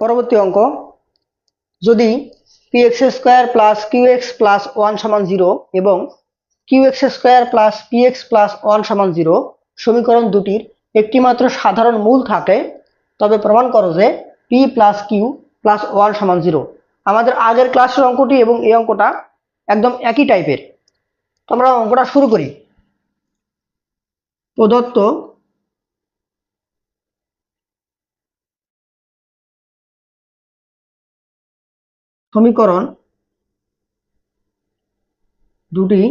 পরবর্তী অঙ্ক। যদি p x square plus q x plus one সমান জিরো এবং q x square plus p x plus one সমান জিরো সমীকরণ দুটির একটিমাত্র সাধারণ মূল থাকে, তবে প্রমাণ করো যে p plus q plus one সমান জিরো আমাদের আগের ক্লাসের অঙ্কটি এবং এই অঙ্কটা একদম একই টাইপের তো আমরা অঙ্কটা শুরু করি। প্রদত্ত সমীকরণ দুটি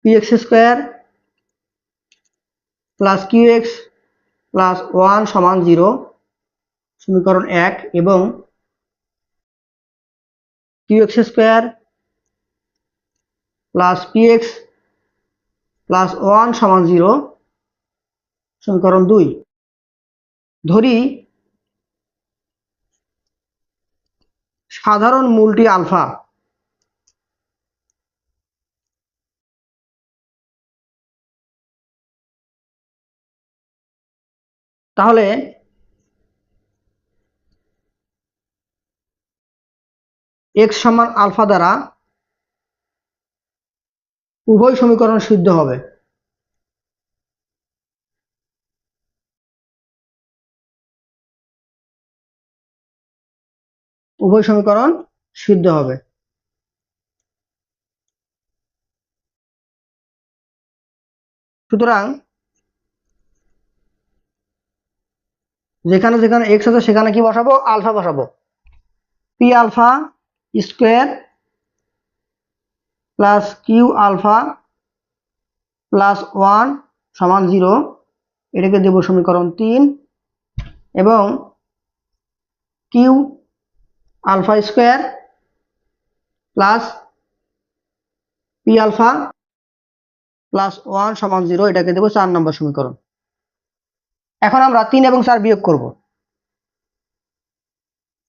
p square plus q x plus one সমান জিরো সমীকরণ এক, এবং q x square plus p x plus one সমান জিরো সমীকরণ দুই। ধরি সাধারণ মূলটি আলফা। তাহলে এক্স সমান আলফা দ্বারা উভয় সমীকরণ সিদ্ধ হবে। উভয় সমীকরণ সিদ্ধ হবে। সুতরাং যেখানে যেখানে এক্স আছে সেখানে কি বসাবো? আলফা বসাবো। P alpha square plus q alpha plus one সমান জিরো। এটাকে দেব সমীকরণ তিন। এবং q alpha square plus p alpha plus one সমান জিরো, এটাকে দেবো চার নম্বর সমীকরণ। এখন আমরা তিন এবং চার বিয়োগ করব।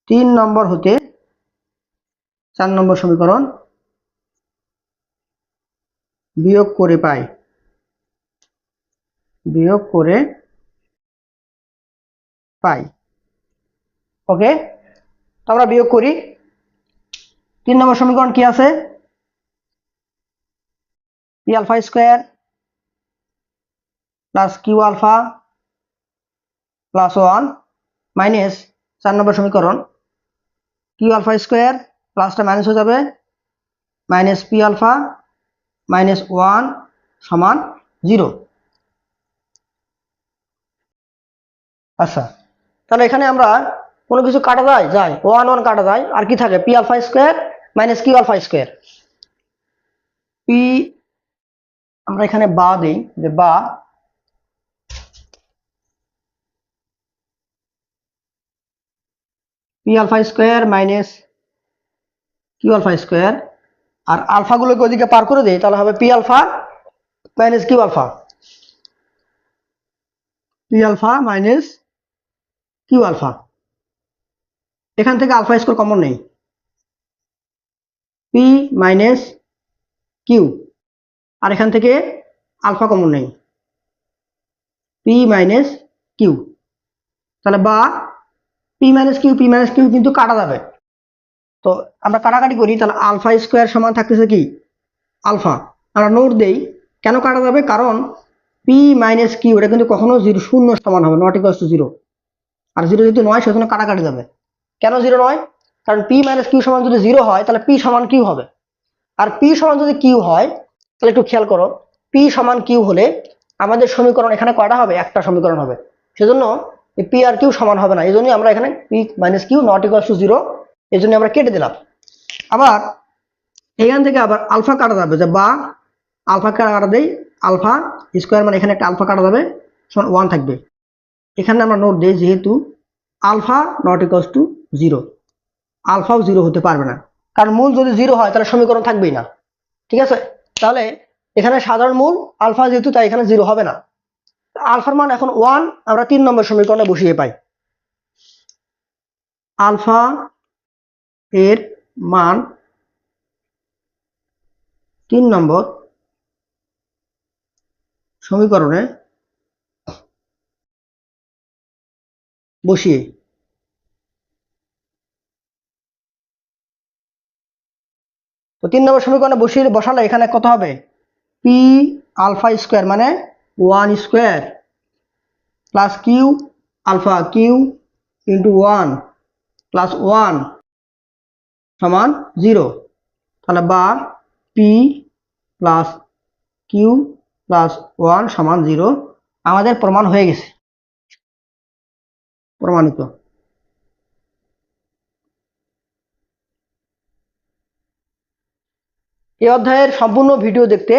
তিন নম্বর হতে চার নম্বর সমীকরণ বিয়োগ করে পাই। বিয়োগ করে পাই। ওকে? আমরা বিয়োগ করি। তিন নম্বর সমীকরণ কি আছে? P alpha square plus Q alpha plus one minus চার নম্বর সমীকরণ। কিউ আলফা স্কোয়ার প্লাসটা মাইনাস হয়ে যাবে। Minus P alpha minus one সমান জিরো আচ্ছা তাহলে এখানে আমরা কোনো কিছু কাটা যায়? যায়। ওয়ান ওয়ান কাটা যায়। আর কি থাকে? P alpha square minus q alpha square p আমরা এখানে বা দিই, যে বা p alpha square minus q alpha square আর আলফাগুলোকে ওদিকে পার করে দিই, তাহলে হবে p alpha minus q alpha p alpha minus q alpha এখান থেকে আলফা স্কোর কমন নেই। পি মাইনাস কিউ আর এখান থেকে আলফা কমন নেই। পি মাইনাস কিউ তাহলে বা p minus q p minus q কিন্তু কাটা যাবে। তো আমরা কাটাকাটি করি, তাহলে আলফা স্কোয়ার সমান থাকতেছে কি? আলফা। আমরা নোট দেই, কেন কাটা যাবে? কারণ পি মাইনাস কিউ এটা কিন্তু কখনো জিরো, শূন্য সমান হবে নট ইকুয়াল টু জিরো আর জিরো যদি নয়, সেজন্য কাটাকাটি যাবে। কেন জিরো নয়? কারণ পি মাইনাস কিউ সমান যদি জিরো হয়, তাহলে পি সমান কিউ হবে। আর পি সমান যদি কিউ হয়, তাহলে একটু খেয়াল করো পি সমান কিউ হলে আমাদের সমীকরণ এখানে কয়টা হবে? একটা সমীকরণ হবে। সেজন্য পি আর কিউ সমান হবে না। এই জন্যই আমরা এখানে p minus q not equal to zero এই জন্য আমরা কেটে দিলাম। আবার এখান থেকে আবার আলফা কাটা যাবে, যে বা আলফা কাটা দেই আলফা স্কোয়ার মানে এখানে একটা আলফা কাটা যাবে, সমান ওয়ান থাকবে। এখানে আমরা নোট দিই যেহেতু alpha not equals to zero. আলফাও zero হতে পারবে না। কারণ মূল যদি জিরো হয়, তাহলে সমীকরণ থাকবেই না। ঠিক আছে? তাহলে এখানে সাধারণ মূল, আলফা যেহেতু, তাই এখানে জিরো হবে না। আলফার মান এখন ওয়ান আমরা তিন নম্বর সমীকরণে বসিয়ে পাই। আলফা এর মান তিন নম্বর সমীকরণে বসিয়ে তো তিন নম্বর সমীকরণে বসিয়ে বসালে এখানে কত হবে? পি আলফা স্কোয়ার মানে one square plus q alpha q into one plus one সমান জিরো তাহলে বা p plus q plus one সমান জিরো আমাদের প্রমাণ হয়ে গেছে। প্রমাণিত। এই অধ্যায়ের সম্পূর্ণ ভিডিও দেখতে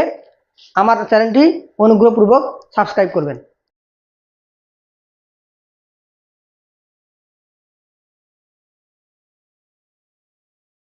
আমার চ্যানেলটি অনুগ্রহপূর্বক সাবস্ক্রাইব করবেন।